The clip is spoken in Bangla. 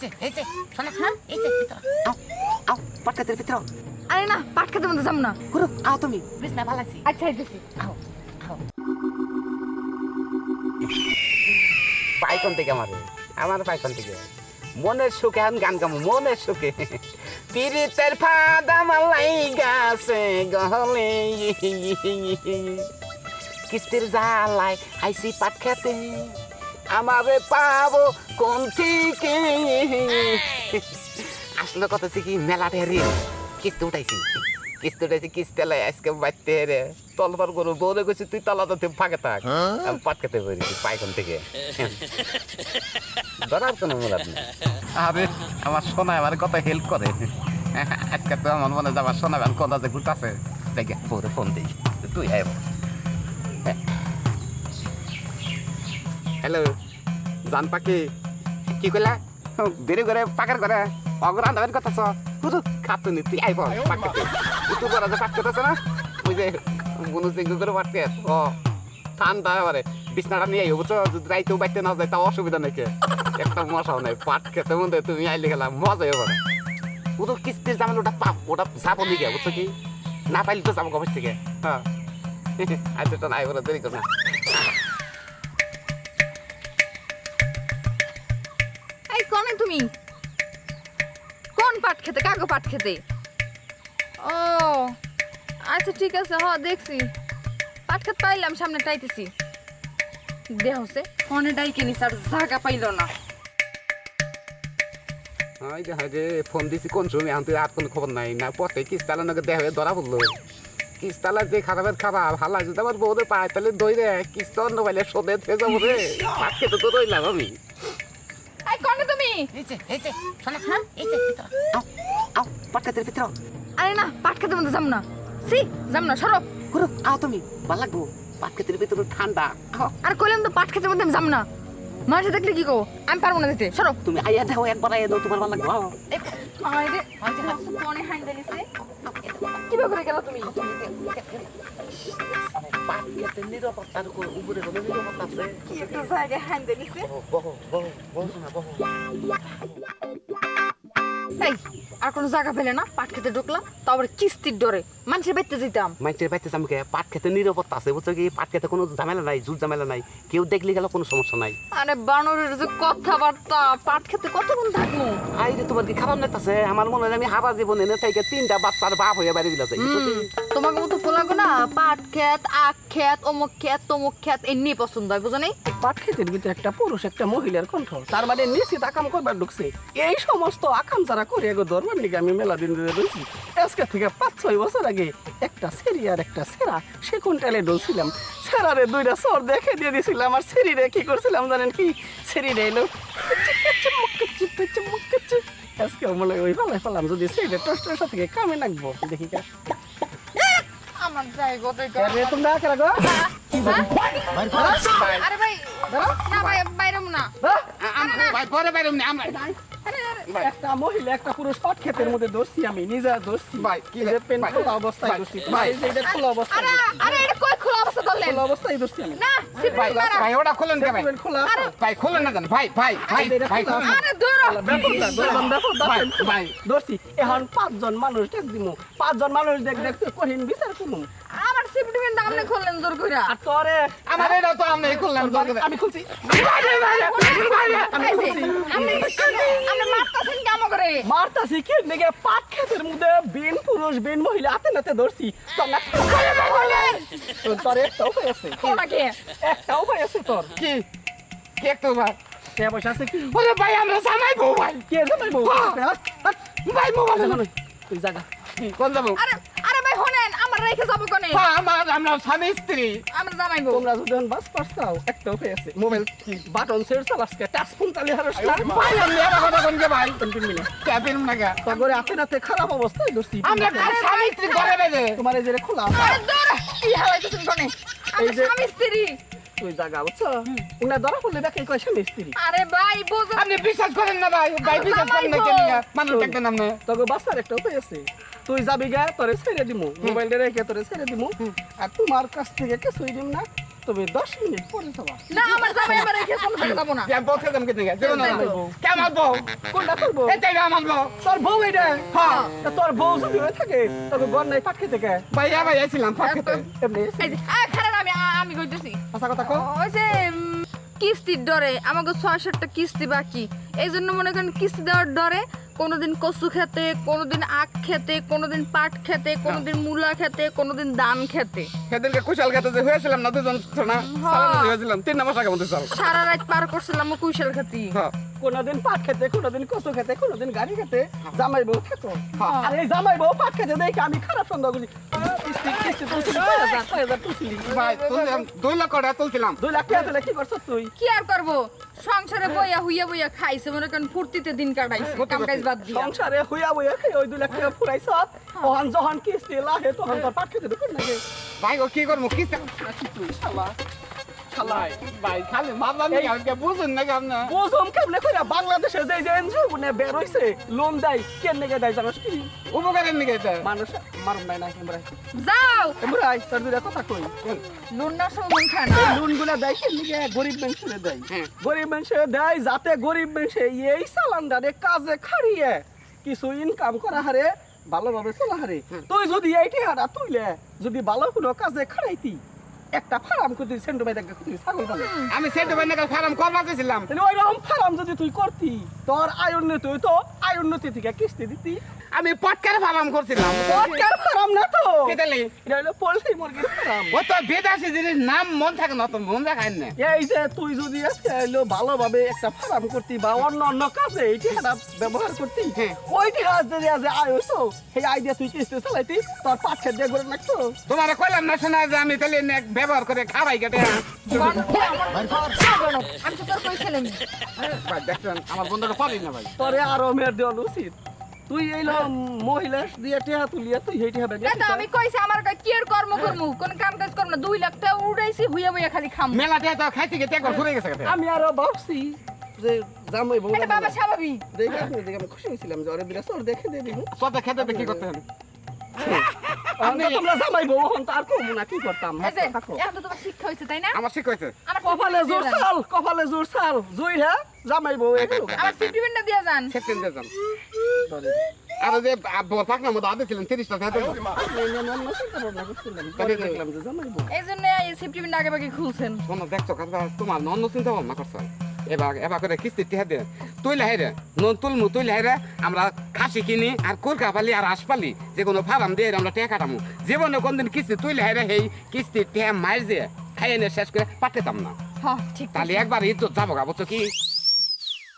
যে এই শোনা হ্যাঁ ভিতর। আও আও পাটকাতের ভিতর। আরে না পাট খেতে মধ্যে যাম না। আও তুমি। বিছনা ভালো আছি। আচ্ছা আও আও। পাইকন থেকে আমার আমার পাইকন থেকে। মনের সুখে আমি গান গামো মনের সুখে। পিরিতের ফাদা মালাই গাছে গহলে। কিস্তির জালাই আইসি পাট খেতে। আমারে পাবো কোন থেকে আসলে কথা হচ্ছে কি মেলা রে কিস্তি উঠাইছি। কিস্তি উঠাইছি কিস্তি লাই আজকে বাড়তে রে। তলবার করো বলে গেছি তুই তলাতে ফাঁকে থাক। আমি পাট খেতে পেরেছি পাইকন থেকে। ধরার কোনো মুরাদ নেই আরে আমার সোনা আমার কত হেল্প করে। আজকে তো আমার মনে হয় আমার সোনা আমার কোন যে ঘুরতেছে। দেখে পরে ফোন দিই। তুই আয়। হ্যালো জান পাখি কি কইলা? দেরি করে পাকার করে অগ্রান দাবের কথা শুধু খাতুনি তুই আইব পাকতে তুই করা যে পাক করতেছ না ওই যে মনু সিং করে পাটকে ও। ঠান্ডা এবারে বিছনাটা নিয়ে আইব বুঝছ? যদি রাইতেও বাইতে না যায় তাও অসুবিধা নাকি? একটা মশাও নাই পাট খেতে মধ্যে তুমি আইলে গেলাম মজা এবারে। শুধু কিস্তির জামাল ওটা পাপ ওটা চাপো নিয়ে বুঝছ কি? না পাইলে তো যাব কবে থেকে? হ্যাঁ। আচ্ছা তো নাই বলে দেরি কর না। তুমি? কোন পাট খেতে? কাগো পাট খেতে? ও আচ্ছা ঠিক আছে হ দেখছি। পাট খেতে পাইলাম সামনে টাইতেছি। দেহ হচ্ছে ফোনে ডাইকে নিস আর জায়গা পাইলো না। হাই যে হাই যে ফোন দিছি কোন সময় আনতে আর কোনো খবর নাই। না পথে কিস্তালা নাকি দেহ ধরা পড়ল। কিস্তালা যে খারাপের খারাপ হালা যদি আমার বউরে পায় তাহলে দই রে কিস্ত অন্য পাইলে সোদে থেকে যাব রে। ভাত খেতে তো রইলাম আমি। তুমি এই যে শোনা হ্যাঁ এই আও আও পাটকাতের ভিতর। আরে না পাট খেতে মধ্যে যাম না। সি যাম না সরো। গুরু আও তুমি ভালো লাগবো। পাটকাতের ভিতর ঠান্ডা। আর কইলাম তো পাট মধ্যে আমি যাম না। মানুষে দেখলে কি কো আমি পারব না যেতে। সরো। তুমি আইয়া দাও একবার আইয়া দাও তোমার ভালো লাগবো। আও। আরে ফোনে হাইন দিলিছে। কীভাবে করে গেল তুমি? নিরাপত্তার উপরে কোনো নিরাপত্তা আছে কি একটু জায়গায় হাইন দিলিছে বহো বহো বহো না বহো এই, আর কোনো জায়গা পেলে না? পাট খেতে ঢুকলাম তারপরে কিস্তির ডরে মানুষের বেঁচতে যেতাম। মাইটের বাইতে আমাকে পাট খেতে নিরাপত্তা আছে বুঝছ কি? পাট খেতে কোনো ঝামেলা নাই জুট ঝামেলা নাই। কেউ দেখলে গেল কোনো সমস্যা নাই। আরে বানরের যে কথাবার্তা পাট খেতে কতক্ষণ থাকব? আই রে তোমার কি খারাপ নেত আছে আমার মনে হয় আমি হাবা জীবনে এনে থেকে তিনটা বাচ্চার বাপ হয়ে বাড়ি বিলাতে তোমাকে মতো পোলাগো না পাট খেত আখ খেত অমুক খেত তমুক খেত এমনি পছন্দ হয় বুঝো নেই? পাট খেতের ভিতরে একটা পুরুষ একটা মহিলার কণ্ঠ। তার মানে নিশ্চিত আকাম করবার ঢুকছে। এই সমস্ত আকাম যারা করে এগো ধর্মের নিকে আমি মেলা দিন আজকে থেকে পাঁচ ছয় বছর আগে একটা সেরি আর একটা সেরা সে কোনটালে ডলছিলাম। সেরারে দুইটা সর দেখে দিয়ে দিয়েছিলাম আর সেরিরে কি করছিলাম জানেন কি? সেরিরে এলো আজকে মনে হয় ওই ফালাই ফেলাম যদি টস্টের সাথে কামে নাকবো দেখি কা। আমার জায়গা তো তোমরা কারা গো আরে ভাই না ভাই বাইরম না। ভাই পরে বাইরে আমরা আরে আরে একটা মহিলা একটা পুরুষ পাট ক্ষেতের মধ্যে ধরছি আমি নিজে ধরছি। ভাই, কি এই যে পেন খোলা অবস্থায় ভাই, ধরছি। ভাই। এই যে এটা খোলা অবস্থায় অবস্থা ধরলেন খোলা অবস্থায় ধরছি আমি। না ভাই ভাই ওটা খোলেন কে ভাই? ভাই খোলেন না জান ভাই ভাই ভাই এই ভাই। আরে ব্যাপারটা ভাই, ভাই। ধরছি এখন পাঁচজন মানুষ দেখ দিমু। পাঁচজন মানুষ দেখ দেখতে কঠিন বিচার করুন। আমার সিপির মেন দাম নে খুললেন জোর কইরা। আর তোরে আমার এটা তো আমি খুললাম আমি খুলছি। আমি আমি আমি মারতাছেন কাম করে মারতাছি কি? নেগে পাট ক্ষেতের মধ্যে বিন পুরুষ বিন মহিলা হাতে নাতে ধরছি। তোর না তোর একটা উপায় আছে। কোনাকে একটা উপায় আছে তোর। কি? কি ভাই কে বসে আছে কি? ওরে ভাই আমরা জামাইবো ভাই। কে জানাইবো ভাই মোবাইল তুই জায়গা কোন যাব আরে আমার রেখে যাব কোনে? হ্যাঁ, আমার আমরা স্বামী স্ত্রী। আমরা জামাইবো। তোমরা যদি বাস পাস চাও একটা উপায় আছে। মোবাইল বাটন সেট চালাসকে টাচ ফোন চালিয়ে হারো ভাই আমি এর কথা কোন কে ভাই তিন মিনিট। ক্যাবিন না গা তগরে হাতে নাতে খারাপ অবস্থায় দোস্তি আমরা স্বামী স্ত্রী ঘরে বেজে তোমার এই যে খোলা। আরে দূর কি হালাইতেছেন কোনে? আমি স্বামী স্ত্রী। তুই জায়গা বুঝছ? উনা ধরা পড়লে দেখে কয় স্বামী স্ত্রী। আরে ভাই বুঝো আপনি বিশ্বাস করেন না ভাই ভাই বিশ্বাস করেন না কেন মানুষ দেখবেন আপনি তবে বাসার একটা উপায় আছে। তুই যাবি গা তোরে ছেড়ে দিমু। মোবাইলটা রেখে তোরে ছেড়ে দিমু। আর তোমার কাছ থেকে কিছুই দিম না। মিনিট পরে যাবা। না আমার রেখে যে বউ কোনটা এটাই আমার বউ। তোর বউ এটা? হ্যাঁ। তোর বউ যদি হয়ে থাকে নাই খেতে ভাইয়া এমনি আমি কইতেছি। আচ্ছা কথা ওই যে কিস্তির ডরে আমাকে ছয় সাতটা কিস্তি বাকি। এই জন্য মনে করেন কিস্তি দেওয়ার ডরে কোনোদিন কচু খেতে কোনোদিন আখ খেতে কোনোদিন পাট খেতে কোনোদিন মূলা খেতে কোনোদিন দান খেতে। সেদিনকে কুশাল খেতে যে হয়েছিলাম না দুজন না? হয়েছিলাম। তিন নম্বর টাকা মতো সারা রাত পার করছিলাম কুশাল খেতে। হ্যাঁ। কোনোদিন পাট খেতে কোনোদিন কচু খেতে কোনোদিন গাড়ি খেতে জামাই বউ থাকো। হ্যাঁ। আর এই জামাই বউ পাট খেতে দেখে আমি খারাপ সন্দেহ করি। কিস্তি কিস্তি দুই লক্ষ টাকা তুলছিলাম। দুই লাখ টাকা তুলে কি করছ তুই? কি আর করব? সংসারে বইয়া হুইয়া বইয়া খাইছে মনে করেন ফুর্তিতে দিন কাটাইছে কাম কাজ বাদ দিয়া। সংসারে হইয়া বইয়া খাই ওই দুই লাখ টাকা ফুরাইছ? ওহান যখন কিস্তি লাহে তখন তোর পাট খেতে ঢুকুন নাকি? ভাই ও কি করব? কি নাকি তুই শালা? শালা ভাই খালি এই- বুঝুন বুঝুম কেমনে কইরা বাংলাদেশে যে যে এনজিও গুনে বের হইছে লোন দেয় কেন নেগে দেয় জানোস কি? উপকারের মানুষ মারুম নাই না এমরাই। যাও! এমরাই তোর দুইটা কথা কই? লুন্না সমন খান এই লোনগুলা দেয় কেন নেগে গরিব মানুষের দেয়? হ্যাঁ। গরিব মানুষের দেয় যাতে গরিব মানুষে এই সালান্ডারে কাজে খাড়িয়ে কিছু ইনকাম করা হারে ভালোভাবে চলা হারে। তুই যদি এইটি হারা তুইলে যদি ভালো কোনো কাজে খাড়াইতি একটা ফার্ম করতি সেন্টু ভাই দেখে তুই ছাগল পালে। আমি সেন্টু ভাই নাকি ফার্ম করবা চেয়েছিলাম ওই রকম ফার্ম যদি তুই করতি তোর আয় উন্নতি হইতো আয় উন্নতি থেকে কিস্তি দিতি। আমি পটকার ফার্ম করছিলাম। পটকার ফার্ম না তো? কেটালি এটা হলো পোল্ট্রি মুরগির ফার্ম। ও তো বেদাসি জিনিস নাম মন থাকে না তো মন রাখায় না। এই যে তুই যদি আজকে হলো ভালোভাবে একটা ফার্ম করতি বা অন্য অন্য কাজে এইটি একটা ব্যবহার করতি হ্যাঁ। ওইটি কাজ যদি আজ আয় হইতো সেই আইডিয়া তুই কিস্তি চালাইতি তোর পাঁচ খেত দিয়ে করে রাখতো তোমার কইলাম না শোনা যে আমি তাহলে ব্যবহার করে খাবাই কেটে আমি তো তোর কইছিলাম ভাই দেখছেন আমার বন্ধুটা পারি না ভাই। তোরে আরও মেয়ের দেওয়া উচিত। তুই এইলো মহিলা দিয়ে টেহা তুলিয়া তুই সেইটি হবে না তো আমি কইছি আমার কাছে কি আর কর্ম করমু? কোন কাম কাজ করব না দুই লাখ টাকা উড়াইছি হুইয়া বইয়া খালি খাম। মেলাতে তো খাইতে গিয়ে একবার ঘুরে গেছে কেটে। আমি আরও ভাবছি যে জামাই বউ এটা বাবা স্বাভাবিক। দেখে আপনি দেখে আমি খুশি হয়েছিলাম যে ওরে বিরাজ ওর দেখে দিব। কত খেতে দেখি করতে হবে। আমি তোমরা জামাই বউ হন তার কমু না কি করতাম? এই যে এখন তো তোমার শিক্ষা হয়েছে তাই না? আমার শিখ হয়েছে। আমার কপালে জোর চাল কপালে জোর চাল। জুই হ্যাঁ? জামাই বউ এগুলো আমার সিপ্লিমেন্টটা দিয়ে যান। সেপ্টেম্বর যান। শোনো দেখছ তোমার চিন্তা ভাবনা করছ এবার এবার করে কিস্তি টিহা দে তুই লাহে রে নন তুলমু তুই লাহে রে আমরা খাসি কিনি আর কুরকা পালি আর আশ পালি যে কোনো ফার্ম দিয়ে আমরা টেকা কাটামু জীবনে কোনদিন কিস্তি তুই লাহে রে সেই কিস্তি টেহা মার দিয়ে খাইয়ে শেষ করে পাঠাতাম না হ্যাঁ ঠিক তাহলে একবার ইজ্জত যাব গা বুঝছ কি